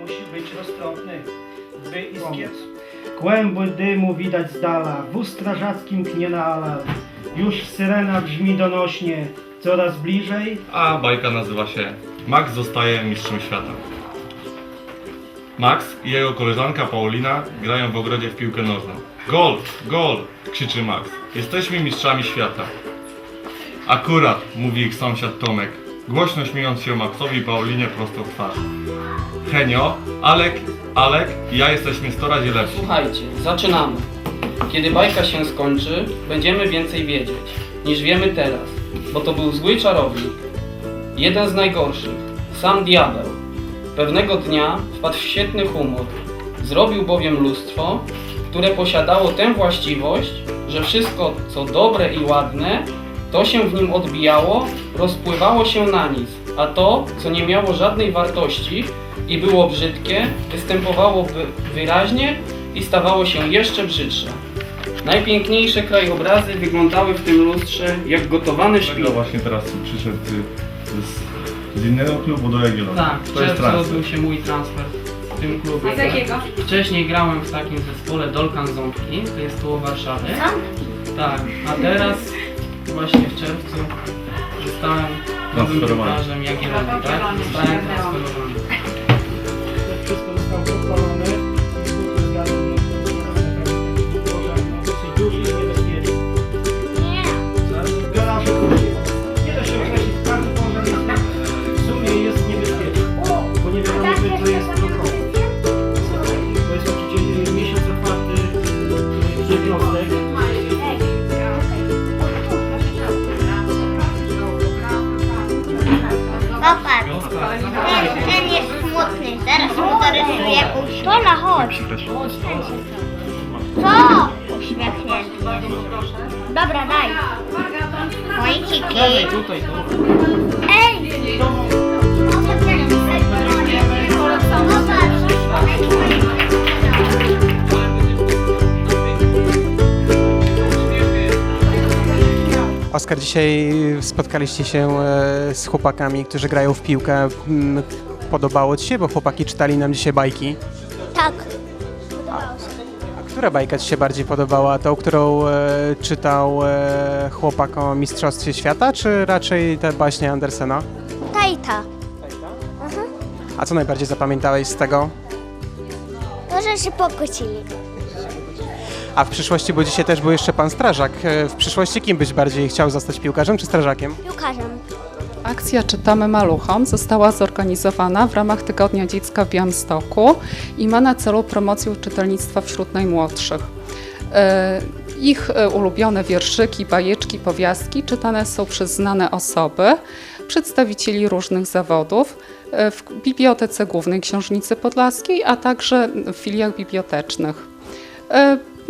musi być roztropny, by iskiec. Kłęby dymu widać z dala, wóz strażackim knie na alarm. Już syrena brzmi donośnie, coraz bliżej. A bajka nazywa się Max zostaje mistrzem świata. Max i jego koleżanka Paulina grają w ogrodzie w piłkę nożną. Gol! Gol! krzyczy Max. Jesteśmy mistrzami świata. Akurat, mówi ich sąsiad Tomek, głośno śmiejąc się Maxowi i Paulinie prosto w twarz. Henio, Alek, Alek i ja jesteśmy 100 razy lepsi. Słuchajcie, zaczynamy. Kiedy bajka się skończy, będziemy więcej wiedzieć, niż wiemy teraz, bo to był zły czarownik. Jeden z najgorszych, sam diabeł. Pewnego dnia wpadł w świetny humor. Zrobił bowiem lustro, które posiadało tę właściwość, że wszystko, co dobre i ładne, to się w nim odbijało, rozpływało się na nic, a to, co nie miało żadnej wartości i było brzydkie, występowało wy- wyraźnie i stawało się jeszcze brzydsze. Najpiękniejsze krajobrazy wyglądały w tym lustrze jak gotowany szpik. Dlaczego właśnie teraz przyszedł y, z, z innego klubu do Jagiellonii? Tak, to jest transfer. odbył się mój transfer w tym klubie. A z jakiego? Wcześniej grałem w takim zespole Dolkan Ząbki, to jest koło Warszawy. Tak, a teraz właśnie w czerwcu zostałem nowym piłkarzem Jagiellonii, tak? Zostałem transferowany. Popatrz, ten, ten jest smutny. Teraz mu dorysuję jakąś... Tola, chodź. Co? Uśmiechnięty. Dobra, daj. To. Ej! Oskar, dzisiaj spotkaliście się e, z chłopakami, którzy grają w piłkę. Podobało Ci się, bo chłopaki czytali nam dzisiaj bajki. Tak. A która bajka Ci się bardziej podobała? Tą, którą e, czytał e, chłopak o Mistrzostwie Świata, czy raczej te baśnie Andersena? Tajta. A co najbardziej zapamiętałeś z tego? Może się pokłócili. A w przyszłości, bo dzisiaj też był jeszcze pan strażak. e, W przyszłości kim byś bardziej chciał zostać piłkarzem czy strażakiem? Piłkarzem. Akcja Czytamy Maluchom została zorganizowana w ramach Tygodnia Dziecka w Białymstoku i ma na celu promocję czytelnictwa wśród najmłodszych. E, Ich e, ulubione wierszyki, bajeczki, powiastki czytane są przez znane osoby, przedstawicieli różnych zawodów w Bibliotece Głównej Książnicy Podlaskiej, a także w filiach bibliotecznych.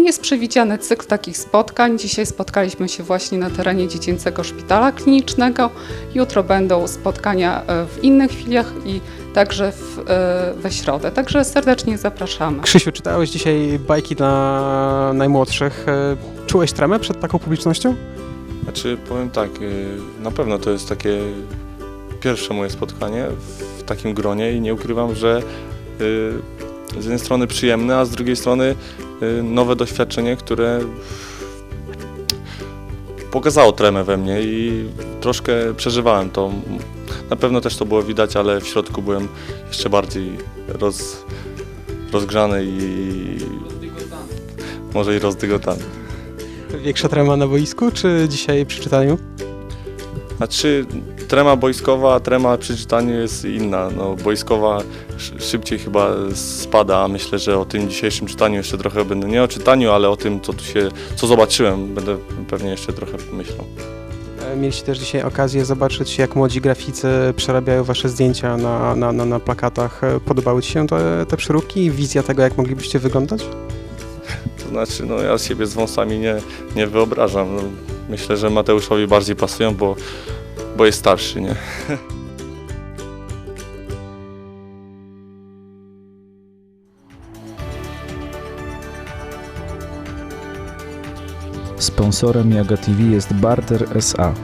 Jest przewidziany cykl takich spotkań. Dzisiaj spotkaliśmy się właśnie na terenie Dziecięcego Szpitala Klinicznego. Jutro będą spotkania e, w innych filiach i także w, e, we środę. Także serdecznie zapraszamy. Krzysiu, czytałeś dzisiaj bajki dla najmłodszych. E, Czułeś tremę przed taką publicznością? Znaczy, powiem tak, na pewno to jest takie pierwsze moje spotkanie w takim gronie i nie ukrywam, że z jednej strony przyjemne, a z drugiej strony y, nowe doświadczenie, które pokazało tremę we mnie i troszkę przeżywałem to. Na pewno też to było widać, ale w środku byłem jeszcze bardziej roz, rozgrzany i może i rozdygotany. Większa trema na boisku, czy dzisiaj przy czytaniu? Znaczy, trema boiskowa, a trema przy czytaniu jest inna. No, boiskowa sz- szybciej chyba spada, a myślę, że o tym dzisiejszym czytaniu jeszcze trochę będę, nie o czytaniu, ale o tym, co tu się, co zobaczyłem, będę pewnie jeszcze trochę myślał. E, Mieliście też dzisiaj okazję zobaczyć, jak młodzi graficy przerabiają wasze zdjęcia na, na, na, na plakatach. E, Podobały ci się te, te przeróbki i wizja tego, jak moglibyście wyglądać? To znaczy, no ja siebie z wąsami nie, nie wyobrażam. No, myślę, że Mateuszowi bardziej pasują, bo, bo jest starszy, nie? Sponsorem Jaga TV jest Barter SA,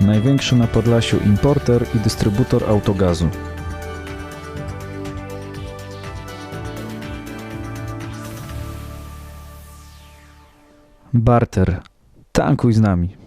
największy na Podlasiu importer i dystrybutor autogazu. Barter Tankuj z nami.